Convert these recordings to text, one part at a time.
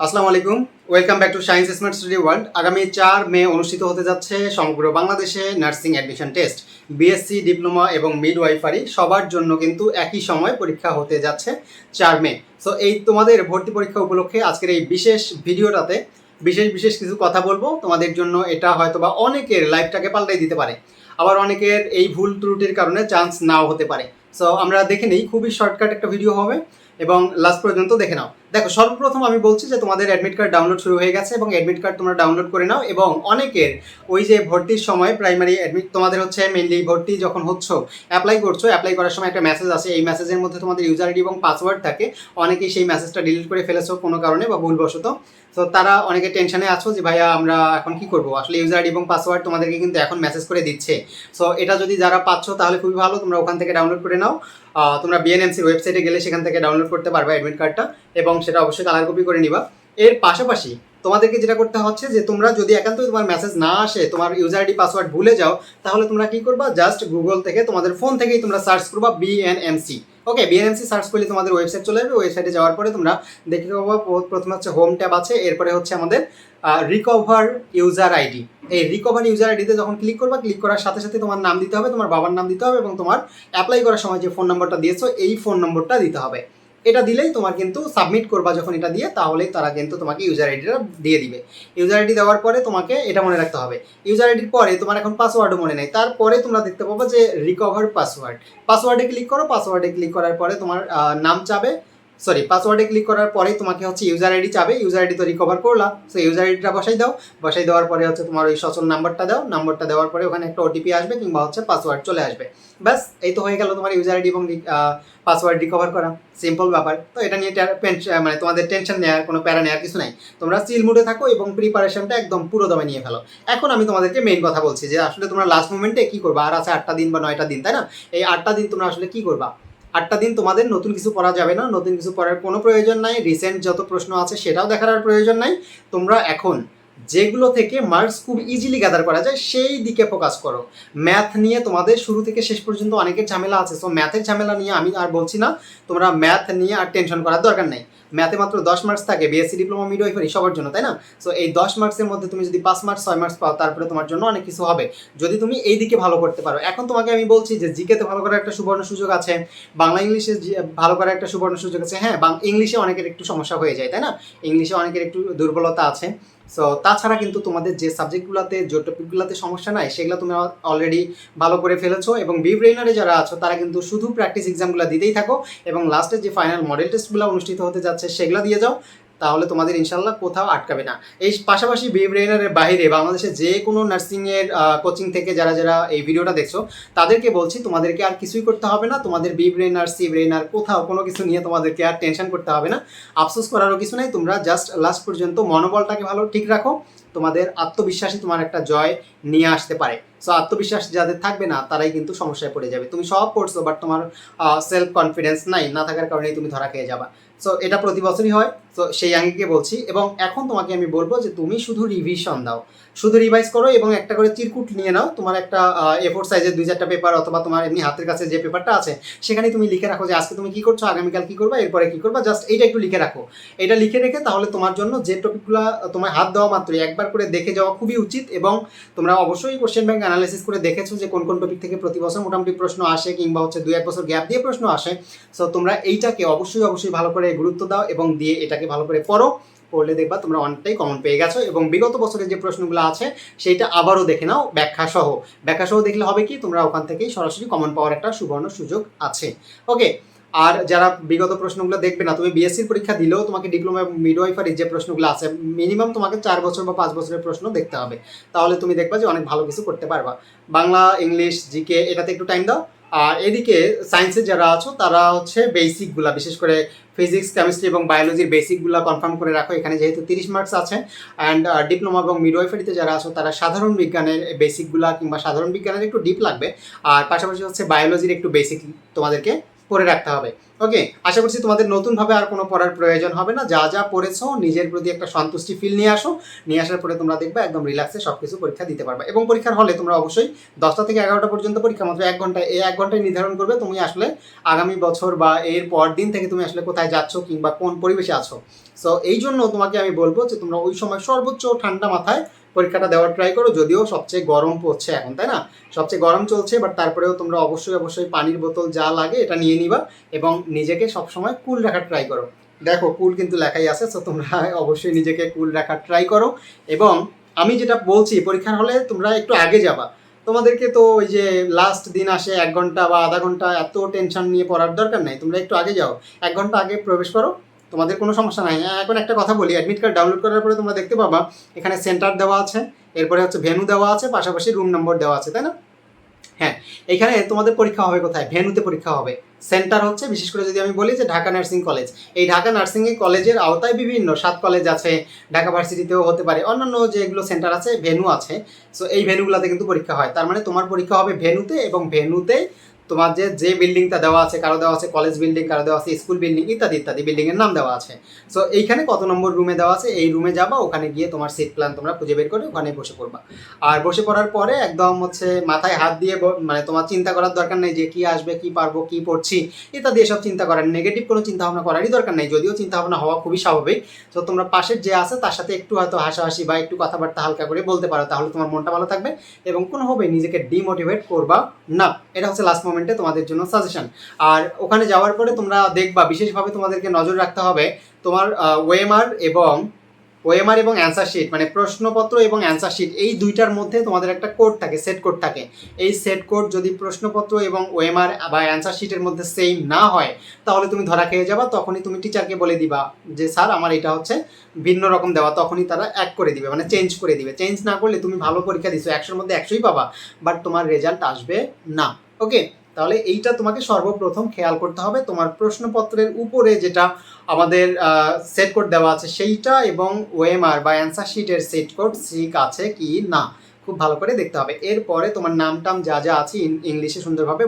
আসসালামু আলাইকুম। Welcome back to Science Smart Study World আগামী চার মে অনুষ্ঠিত হতে যাচ্ছে সমগ্র বাংলাদেশে nursing admission test. BSc diploma এবং মিড ওয়াইফারি সবার জন্য কিন্তু একই সময় পরীক্ষা হতে যাচ্ছে চার মে। সো এই তোমাদের ভর্তি পরীক্ষা উপলক্ষে আজকের এই বিশেষ ভিডিওটাতে বিশেষ বিশেষ কিছু কথা বলব। তোমাদের জন্য এটা হয়তো বা অনেকের লাইফটাকে পাল্টাই দিতে পারে। আবার অনেকের এই ভুল ত্রুটির কারণে চান্স নাও হতে পারে। সো আমরা দেখে নিই, খুবই শর্টকাট একটা ভিডিও হবে। এবং লাস্ট পর্যন্ত দেখে নাও। দেখো, সর্বপ্রথম আমি বলছি যে তোমাদের অ্যাডমিট কার্ড ডাউনলোড শুরু হয়ে গেছে এবং অ্যাডমিট কার্ড তোমরা ডাউনলোড করে নাও এবং অনেকের ওই যে ভর্তির সময় প্রাইমারি অ্যাডমিট তোমাদের হচ্ছে মেনলি ভর্তি যখন হচ্ছ অ্যাপ্লাই করছ অ্যাপ্লাই করার সময় একটা মেসেজ আসে। এই মেসেজের মধ্যে তোমাদের ইউজার আইডি এবং পাসওয়ার্ড থাকে। অনেকেই সেই মেসেজটা ডিলিট করে ফেলেছো কোনো কারণে বা ভুলবশত। তো তারা অনেকে টেনশনে আছো যে, ভাইয়া, আমরা এখন কি করব? আসলে ইউজার আইডি এবং পাসওয়ার্ড তোমাদেরকে কিন্তু এখন মেসেজ করে দিচ্ছে। সো এটা যদি যারা পাচ্ছ, তাহলে খুবই ভালো। তোমরা ওখান থেকে ডাউনলোড করে নাও। তোমরা বিএনএমসির ওয়েবসাইটে গেলে সেখান থেকে ডাউনলোড করতে পারবে অ্যাডমিট কার্ডটা এবং সেটা অবশ্যই কালার কপি করে নিবা। এর পাশাপাশি তোমাদেরকে যেটা করতে হচ্ছে যে, তোমরা যদি একান্ত তোমার মেসেজ না আসে, তোমার ইউজার আইডি পাসওয়ার্ড ভুলে যাও, তাহলে তোমরা কি করবা? জাস্ট গুগল থেকে, তোমাদের ফোন থেকেই তোমরা সার্চ করবা বিএনএমসি ওকে বিএনএমসি সার্চ করলে তোমাদের ওয়েবসাইট চলে যাবে ওয়েবসাইটে যাওয়ার পরে তোমরা দেখে পাবো প্রথমে হচ্ছে হোম ট্যাব আছে, এরপরে হচ্ছে আমাদের রিকভার ইউজার আইডি এই রিকভার ইউজার আইডিতে যখন ক্লিক করবা ক্লিক করার সাথে সাথে তোমার নাম দিতে হবে, তোমার বাবার নাম দিতে হবে এবং তোমার অ্যাপ্লাই করার সময় যে ফোন নম্বরটা দিয়েছ, এই ফোন নম্বরটা দিতে হবে। এটা দিলেই তোমার কিন্তু সাবমিট করবা যখন এটা দিয়ে, তাহলেই তারা কিন্তু তোমাকে ইউজার আইডিটা দিয়ে দিবে। ইউজার আইডি দেওয়ার পরে তোমাকে এটা মনে রাখতে হবে। ইউজার আইডির পরে তোমার এখন পাসওয়ার্ডও মনে নেই। তারপরে তোমরা দেখতে পাবো যে রিকভার পাসওয়ার্ড পাসওয়ার্ডে ক্লিক করো পাসওয়ার্ডে ক্লিক করার পরে তোমার নাম চাবে। সরি পাসওয়ার্ডে ক্লিক করার পরে তোমাকে হচ্ছে ইউজার আইডি চাবে ইউজার আইডি তো রিকভার করলা সো ইউজার আইডিটা বসাই দাও, বসাই দেওয়ার পরে হচ্ছে তোমার ওই সচল নাম্বারটা দাও নাম্বারটা দেওয়ার পরে ওখানে একটা ওটিপি আসবে কিংবা হচ্ছে পাসওয়ার্ড চলে আসবে। ব্যাস, এই তো হয়ে গেল তোমার ইউজার আইডি এবং পাসওয়ার্ড রিকভার করা। সিম্পল ব্যাপার। তো এটা নিয়ে মানে তোমাদের টেনশন নেওয়ার কোনো প্যারা নেওয়ার কিছু নাই। তোমরা চিল মুডে থাকো এবং প্রিপারেশনটা একদম পুরো দমে নিয়ে ফেলো। এখন আমি তোমাদেরকে মেইন কথা বলছি যে আসলে তোমরা লাস্ট মোমেন্টে কি করবা? আর আছে আটটা দিন বা নয়টা দিন, তাই না? এই আটটা দিন তোমরা আসলে কি করবা? আটটা দিন তোমাদের নতুন কিছু পড়া যাবে না, নতুন কিছু পড়ার কোনো প্রয়োজন নাই রিসেন্ট যত প্রশ্ন আছে সেটাও দেখার আর প্রয়োজন নাই। তোমরা এখন যেগুলো থেকে মার্কস খুব ইজিলি গ্যাদার করা যায়, সেই দিকে ফোকাস করো। ম্যাথ নিয়ে তোমাদের শুরু থেকে শেষ পর্যন্ত অনেকের ঝামেলা আছে। সো ম্যাথের ঝামেলা নিয়ে আমি আর বলছি না, তোমরা ম্যাথ নিয়ে আর টেনশন করার দরকার নেই। ম্যাথে মাত্র দশ মার্কস থাকে বিএসসি ডিপ্লোমা মিডওয়াইফারি সবার জন্য, তাই না? সো এই দশ মার্কসের মধ্যে তুমি যদি পাঁচ মার্কস ছয় মার্কস পাও, তারপরে তোমার জন্য অনেক কিছু হবে। যদি তুমি এই দিকে ভালো করতে পারো, এখন তোমাকে আমি বলছি যে জিকেতে ভালো করার একটা সুবর্ণ সুযোগ আছে, বাংলা ইংলিশে ভালো করার একটা সুবর্ণ সুযোগ আছে হ্যাঁ ইংলিশে অনেকের একটু সমস্যা হয়ে যায়, তাই না? ইংলিশে অনেকের একটু দুর্বলতা আছে। সো তাছাড়া কিন্তু তোমাদের যে সাবজেক্টগুলোতে, যে টপিকগুলোতে সমস্যা নাই, সেগুলো তুমি অলরেডি ভালো করে ফেলেছো এবং বি ব্রেইনারে যারা আছো, তারা কিন্তু শুধু প্র্যাকটিস এক্সামগুলো দিতেই থাকো এবং লাস্টে যে ফাইনাল মডেল টেস্টগুলো অনুষ্ঠিত হতে যাচ্ছে সেগুলো দিয়ে যাও, তাহলে তোমাদের ইনশাল্লাহ কোথাও আটকাবে না। এই পাশাপাশি বি বাইরে বাংলাদেশে যে কোনো নার্সিংয়ের কোচিং থেকে যারা যারা এই ভিডিওটা দেখছ, তাদেরকে বলছি তোমাদেরকে আর কিছুই করতে হবে না। তোমাদের বি ব্রেনার সি ব্রেনার কোথাও কোনো কিছু নিয়ে তোমাদেরকে আর টেনশন করতে হবে না। আফসোস করারও কিছু নাই, তোমরা জাস্ট লাস্ট পর্যন্ত মনোবলটাকে ভালো ঠিক রাখো। তোমাদের আত্মবিশ্বাসই তোমার একটা জয় নিয়ে আসতে পারে। সো আত্মবিশ্বাস যাদের থাকবে না, তারাই কিন্তু সমস্যায় পড়ে যাবে। তুমি সব পড়ছো বাট তোমার সেলফ কনফিডেন্স নাই, না থাকার কারণেই তুমি ধরা খেয়ে যাবা। সো এটা প্রতি বছরই হয়। তো সেই আঙ্গিকে বলছি, এবং এখন তোমাকে আমি বলব যে তুমি শুধু রিভিশন দাও। শুধু রিভাইজ করো এবং একটা করে চিরকুট নিয়ে নাও। তোমার একটা এ ফোর সাইজের দুই চারটা পেপার অথবা তোমার এমনি হাতের কাছে যে পেপারটা আছে সেখানে তুমি লিখে রাখো যে আজকে তুমি কি করছ, আগামীকাল কি করবা, এরপরে কি করবা জাস্ট এইটা একটু লিখে রাখো। এটা লিখে রেখে তাহলে তোমার জন্য যে টপিকগুলো তোমার হাত দেওয়া মাত্রই, একবার করে দেখে যাওয়া খুবই উচিত এবং তোমরা অবশ্যই কোশ্চেন ব্যাংক অ্যানালাইসিস করে দেখেছ যে কোন কোন টপিক থেকে প্রতি বছর মোটামুটি প্রশ্ন আসে কিংবা হচ্ছে দু এক বছর গ্যাপ দিয়ে প্রশ্ন আসে। সো তোমরা এইটাকে অবশ্যই অবশ্যই ভালো করে গুরুত্ব দাও এবং দিয়ে এটাকে ভালো করে পড়ো, পড়লে দেখবা তোমরা অনেকটাই কমন পেয়ে গেছো। এবং বিগত বছরের যে প্রশ্নগুলো আছে, সেইটা আবারও দেখে নাও ব্যাখ্যা সহ ব্যাখ্যা সহ দেখলে হবে কি, তোমরা ওখান থেকেই সরাসরি কমন পাওয়ার একটা সুবর্ণ সুযোগ আছে। ওকে আর যারা বিগত প্রশ্নগুলো দেখবে না, তুমি বিএসসির পরীক্ষা দিলেও তোমাকে ডিপ্লোমা মিডওয়াইফারির যে প্রশ্নগুলো আছে মিনিমাম তোমাকে চার বছর বা পাঁচ বছরের প্রশ্ন দেখতে হবে। তাহলে তুমি দেখবা যে অনেক ভালো কিছু করতে পারবা। বাংলা, ইংলিশ জিকে এটাতে একটু টাইম দাও। আর এদিকে সায়েন্সে যারা আছো, তারা হচ্ছে বেসিকগুলা বিশেষ করে ফিজিক্স কেমিস্ট্রি এবং বায়োলজির বেসিকগুলো কনফার্ম করে রাখো। এখানে যেহেতু তিরিশ মার্কস আছে অ্যান্ড ডিপ্লোমা এবং মিডওয়াইফারিতে যারা আছো, তারা সাধারণ বিজ্ঞানের বেসিকগুলা কিংবা সাধারণ বিজ্ঞানের একটু ডিপ লাগবে। আর পাশাপাশি হচ্ছে বায়োলজির একটু বেসিক তোমাদেরকে পড়ে রাখতে হবে। ওকে আশা করছি তোমাদের নতুনভাবে আর কোনো পড়ার প্রয়োজন হবে না। যা যা পড়েছো, নিজের প্রতি একটা সন্তুষ্টি ফিল নিয়ে আসো। নিয়ে আসার পরে তোমরা দেখবে একদম রিল্যাক্সে সব কিছু পরীক্ষা দিতে পারবে। এবং পরীক্ষার হলে তোমরা অবশ্যই দশটা থেকে এগারোটা পর্যন্ত পরীক্ষা মাত্র এক ঘন্টায়, এই এক ঘন্টায় নির্ধারণ করবে তুমি আসলে আগামী বছর বা এর পর দিন থেকে তুমি আসলে কোথায় যাচ্ছ কিংবা কোন পরিবেশে আছো। সো এই জন্য তোমাকে আমি বলব যে তোমরা ওই সময় সর্বোচ্চ ঠান্ডা মাথায় পরীক্ষাটা দেওয়ার ট্রাই করো, যদিও সবচেয়ে গরম পড়ছে এখন, তাই না? সবচেয়ে গরম চলছে বাট তারপরেও তোমরা অবশ্যই অবশ্যই পানির বোতল যা লাগে এটা নিয়ে নিবা এবং নিজেকে সবসময় কুল রাখার ট্রাই করো। দেখো কুল কিন্তু লেখাই আছে সো তোমরা অবশ্যই নিজেকে কুল রাখার ট্রাই করো। এবং আমি যেটা বলছি, পরীক্ষার হলে তোমরা একটু আগে যাবা। তোমাদেরকে তো ওই যে লাস্ট দিন আসে এক ঘণ্টা বা আধা ঘণ্টা এত টেনশন নিয়ে পড়ার দরকার নাই, তোমরা একটু আগে যাও। এক ঘণ্টা আগে প্রবেশ করো তোমাদের কোনো সমস্যা নাই। এখন একটা কথা বলি অ্যাডমিট কার্ড ডাউনলোড করার পরে তোমরা দেখতে পাবা, এখানে সেন্টার দেওয়া আছে, এরপরে হচ্ছে ভেনু দেওয়া আছে, পাশাপাশি রুম নম্বর দেওয়া আছে, তাই না? হ্যাঁ এখানে তোমাদের পরীক্ষা হবে কোথায়? ভেনুতে পরীক্ষা হবে। সেন্টার হচ্ছে, বিশেষ করে যদি আমি বলি যে ঢাকা নার্সিং কলেজ এই ঢাকা নার্সিং কলেজের আওতায় বিভিন্ন সাত কলেজ আছে, ঢাকা ভার্সিটিতেও হতে পারে, অন্যান্য যেগুলো সেন্টার আছে ভেনু আছে। সো এই ভেনুগুলোতে কিন্তু পরীক্ষা হয়। তার মানে তোমার পরীক্ষা হবে ভেনুতে এবং ভেনুতে তোমার যে যে বিল্ডিংটা দেওয়া আছে, কারও দেওয়া আছে কলেজ বিল্ডিং কারও দেওয়া আছে স্কুল বিল্ডিং ইত্যাদি ইত্যাদি বিল্ডিং এর নাম দেওয়া আছে। সো এইখানে কত নম্বর রুমে দেওয়া আছে, এই রুমে যাবা, ওখানে গিয়ে তোমার সিট প্ল্যান তোমরা খুঁজে বের করে ওখানে বসে পড়বা। আর বসে পড়ার পরে একদম হচ্ছে মাথায় হাত দিয়ে মানে তোমার চিন্তা করার দরকার নেই যে, কি আসবে, কি পারব, কি পড়ছি, ইত্যাদি এসব চিন্তা করার। নেগেটিভ কোনো চিন্তা ভাবনা করারই দরকার নেই, যদিও চিন্তা ভাবনা হওয়া খুবই স্বাভাবিক। তো তোমরা পাশের যে আছে, তার সাথে একটু হয়তো হাসাহাসি বা একটু কথাবার্তা হালকা করে বলতে পারো, তাহলে তোমার মনটা ভালো থাকবে এবং কোনোভাবেই নিজেকে ডিমোটিভেট করবা না। এটা হচ্ছে লাস্ট মোমেন্টে তোমাদের জন্য সাজেশন আর ওখানে যাওয়ার পরে তোমরা দেখবা, বিশেষভাবে তোমাদেরকে নজর রাখতে হবে, তোমার ওয়েমার এবং ওএমআর এবং অ্যান্সার শিট মানে প্রশ্নপত্র এবং অ্যান্সার শিট এই দুইটার মধ্যে তোমাদের একটা কোড থাকে সেট কোড থাকে। এই সেট কোড যদি প্রশ্নপত্র এবং ওএমআর বা অ্যান্সার শিটের মধ্যে সেম না হয়, তাহলে তুমি ধরা খেয়ে যাবা, তখনই তুমি টিচারকে বলে দিবা যে, স্যার, আমার এটা হচ্ছে ভিন্ন রকম দেওয়া। তখনই তারা এক করে দিবে মানে চেঞ্জ করে দিবে। চেঞ্জ না করলে তুমি ভালো পরীক্ষা দিছো, একশোর মধ্যে একশোই পাবা বাট তোমার রেজাল্ট আসবে না ওকে তাহলে এইটা তোমাকে সর্বপ্রথম খেয়াল করতে হবে। তোমার প্রশ্নপত্রের উপরে যেটা আমাদের সেট কোড দেওয়া আছে সেইটা এবং ওএমআর বা অ্যান্সার শিটের সেট কোড ঠিক আছে কি না, খুব ভালো করে দেখতে হবে। এরপরে তোমার নাম টাম যা যা আছে ইংলিশে সুন্দরভাবে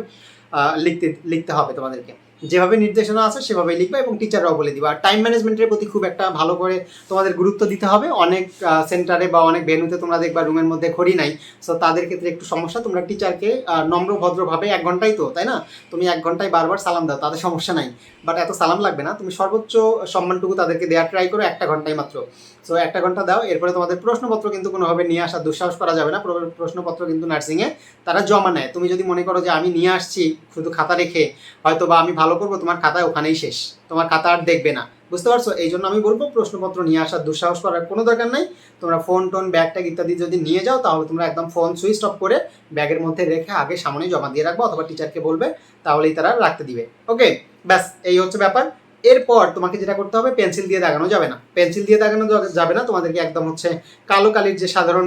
লিখতে লিখতে হবে তোমাদেরকে। যেভাবে নির্দেশনা আছে সেভাবে লিখবে এবং টিচাররাও বলে দিবা। আর টাইম ম্যানেজমেন্টের প্রতি খুব একটা ভালো করে তোমাদের গুরুত্ব দিতে হবে। অনেক সেন্টারে বা অনেক ভেন্যুতে তোমরা দেখবা রুমের মধ্যে ঘড়ি নাই। সো তাদের ক্ষেত্রে একটু সমস্যা। তোমরা টিচারকে নম্র, ভদ্রভাবে এক ঘন্টাই তো, তাই না? তুমি এক ঘন্টায় বারবার সালাম দাও, তাদের সমস্যা নাই। বাট এত সালাম লাগবে না। তুমি সর্বোচ্চ সম্মানটুকু তাদেরকে দেওয়ার ট্রাই করো একটা ঘন্টায় মাত্র। সো একটা ঘণ্টা দাও। এরপরে তোমাদের প্রশ্নপত্র কিন্তু কোনোভাবে নিয়ে আসার দুঃসাহস করা যাবে না। প্রশ্নপত্র কিন্তু নার্সিংয়ে তারা জমা নেয়। তুমি যদি মনে করো যে আমি নিয়ে আসছি শুধু খাতা রেখে হয়তো বা আমি ভালো করব, তোমার খাতায় ওখানেই শেষ। তোমার খাতা আর দেখবে না। বুঝতে পারছ? এই জন্য আমি বলব, প্রশ্নপত্র নিয়ে আসার দুঃসাহস করার কোনো দরকার নাই। তোমরা ফোন টোন ব্যাগ ট্যাগ ইত্যাদি যদি নিয়ে যাও, তাহলে তোমরা একদম ফোন সুইচ অফ করে ব্যাগের মধ্যে রেখে আগে সামনে জমা দিয়ে রাখব, অথবা টিচারকে বলবে, তাহলেই তারা রাখতে দিবে। ওকে ব্যাস, এই হচ্ছে ব্যাপার। এরপর তোমাকে যেটা করতে হবে পেন্সিল দিয়ে দাগানো যাবে না। পেন্সিল দিয়ে দাগানো যাবে না, তোমাদেরকে একদম হচ্ছে কালো কালির যে সাধারণ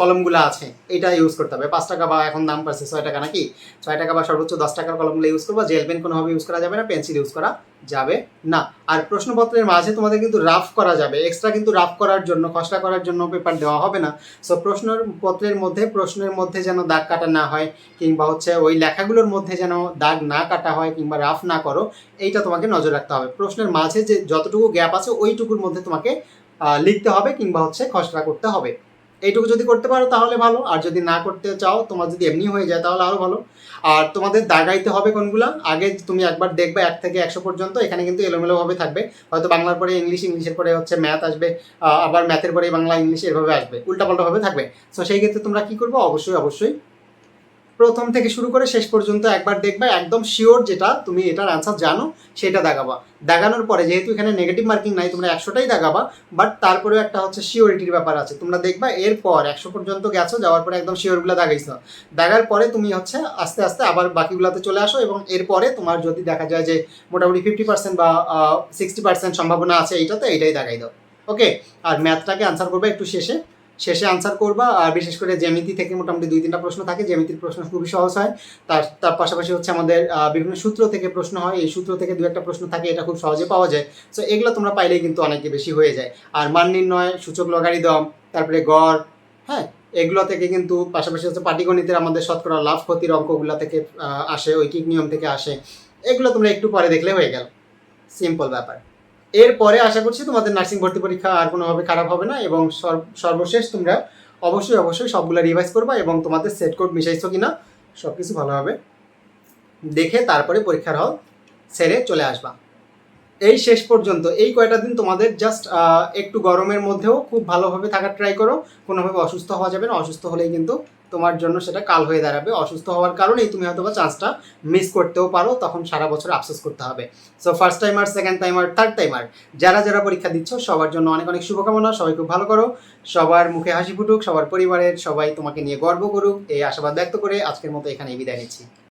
কলমগুলো আছে, এটা ইউজ করতে হবে। পাঁচ টাকা বা এখন দাম পাচ্ছে ছয় টাকা নাকি? ছয় টাকা বা সর্বোচ্চ দশ টাকার কলমগুলো ইউজ করব। জেল পেন কোনোভাবে ইউজ করা যাবে না পেন্সিল ইউজ করা যাবে না। আর প্রশ্নপত্রের মাঝে তোমাদের কিন্তু রাফ করা যাবে। এক্সট্রা কিন্তু রাফ করার জন্য, খসড়া করার জন্য পেপার দেওয়া হবে না। সো প্রশ্নের পত্রের মধ্যে, প্রশ্নের মধ্যে যেন দাগ কাটা না হয়, কিংবা হচ্ছে ওই লেখাগুলোর মধ্যে যেন দাগ না কাটা হয়, কিংবা রাফ না করো, এইটা তোমাকে নজর রাখতে হবে। প্রশ্নের মাঝে যে যতটুকু গ্যাপ আছে ওইটুকুর মধ্যে তোমাকে লিখতে হবে কিংবা হচ্ছে খসড়া করতে হবে। এইটুকু যদি করতে পারো তাহলে ভালো, আর যদি না করতে চাও, তোমার যদি এমনি হয়ে যায় তাহলে আরও ভালো। আর তোমাদের দাগাইতে হবে কোনগুলো? আগে তুমি একবার দেখবে এক থেকে একশো পর্যন্ত, এখানে কিন্তু এলোমেলোভাবে থাকবে। হয়তো বাংলার পরে ইংলিশ, ইংলিশের পরে হচ্ছে ম্যাথ আসবে আবার ম্যাথের পরে বাংলা, ইংলিশ এভাবে আসবে, উল্টাপাল্টাভাবে থাকবে। সো সেই ক্ষেত্রে তোমরা কি করব? অবশ্যই অবশ্যই প্রথম থেকে শুরু করে শেষ পর্যন্ত একবার দেখবা, একদম শিওর যেটা তুমি এটার অ্যান্সার জানো, সেটা দেখাবা দেখানোর পরে যেহেতু এখানে নেগেটিভ মার্কিং নাই, তোমরা একশোটাই দাগাবা বাট তারপরেও একটা হচ্ছে শিওরিটির ব্যাপার আছে। তোমরা দেখবা এরপর একশো পর্যন্ত গেছো, যাওয়ার পরে একদম শিওরগুলো দাগাইছো। দেখার পরে তুমি হচ্ছে আস্তে আস্তে আবার বাকিগুলোতে চলে আসো এবং এরপরে তোমার যদি দেখা যায় যে মোটামুটি ফিফটি পার্সেন্ট বা সিক্সটি পার্সেন্ট সম্ভাবনা আছে, এইটাতে এইটাই দেখাই দাও। ওকে আর ম্যাথটাকে আনসার করবে একটু শেষে। শেষে আনসার করবা, আর বিশেষ করে জ্যামিতি থেকে মোটামুটি দুই তিনটা প্রশ্ন থাকে, জ্যামিতির প্রশ্ন খুবই সহজ হয়। তার তার পাশাপাশি হচ্ছে আমাদের বিভিন্ন সূত্র থেকে প্রশ্ন হয়, এই সূত্র থেকে দু একটা প্রশ্ন থাকে, এটা খুব সহজে পাওয়া যায়। সো এগুলো তোমরা পাইলেই কিন্তু অনেকে বেশি হয়ে যায়। আর মান নির্ণয়, সূচক লগারিদম, তারপরে গড় হ্যাঁ এগুলো থেকে কিন্তু পাশাপাশি হচ্ছে পাটিগণিতের আমাদের শতকরা লাভ ক্ষতির অঙ্কগুলো থেকে আসে, ঐকিক নিয়ম থেকে আসে। এগুলো তোমরা একটু পরে দেখলে হয়ে গেল। সিম্পল ব্যাপার। এরপরে আশা করছি তোমাদের নার্সিং ভর্তি পরীক্ষা আর কোনোভাবে খারাপ হবে না এবং সর্ব- সর্বশেষ তোমরা অবশ্যই অবশ্যই সবগুলো রিভাইজ করবা এবং তোমাদের সেট কোড মিশাইছো কিনা সব কিছু ভালোভাবে দেখে তারপরে পরীক্ষার হল সেরে চলে আসবা। এই শেষ পর্যন্ত, এই কয়টা দিন তোমাদের জাস্ট একটু গরমের মধ্যেও খুব ভালোভাবে থাকার ট্রাই করো। কোনোভাবে অসুস্থ হওয়া যাবে না, অসুস্থ হলেই কিন্তু তোমার জন্য সেটা কাল হয়ে দাঁড়াবে। অসুস্থ হওয়ার কারণেই তুমি হয়তো বা চান্সটা মিস করতেও পারো, তখন সারা বছর আফসোস করতে হবে। So first timer second timer third timer যারা যারা পরীক্ষা দিচ্ছ, সবার জন্য অনেক অনেক শুভকামনা, সবাই খুব ভালো করো। সবার মুখে হাসি ফুটুক, সবার পরিবারের সবাই তোমাকে নিয়ে গর্ব করুক, এই আশাবাদ ব্যক্ত করে আজকের মতো এখানে বিদায় নিচ্ছি।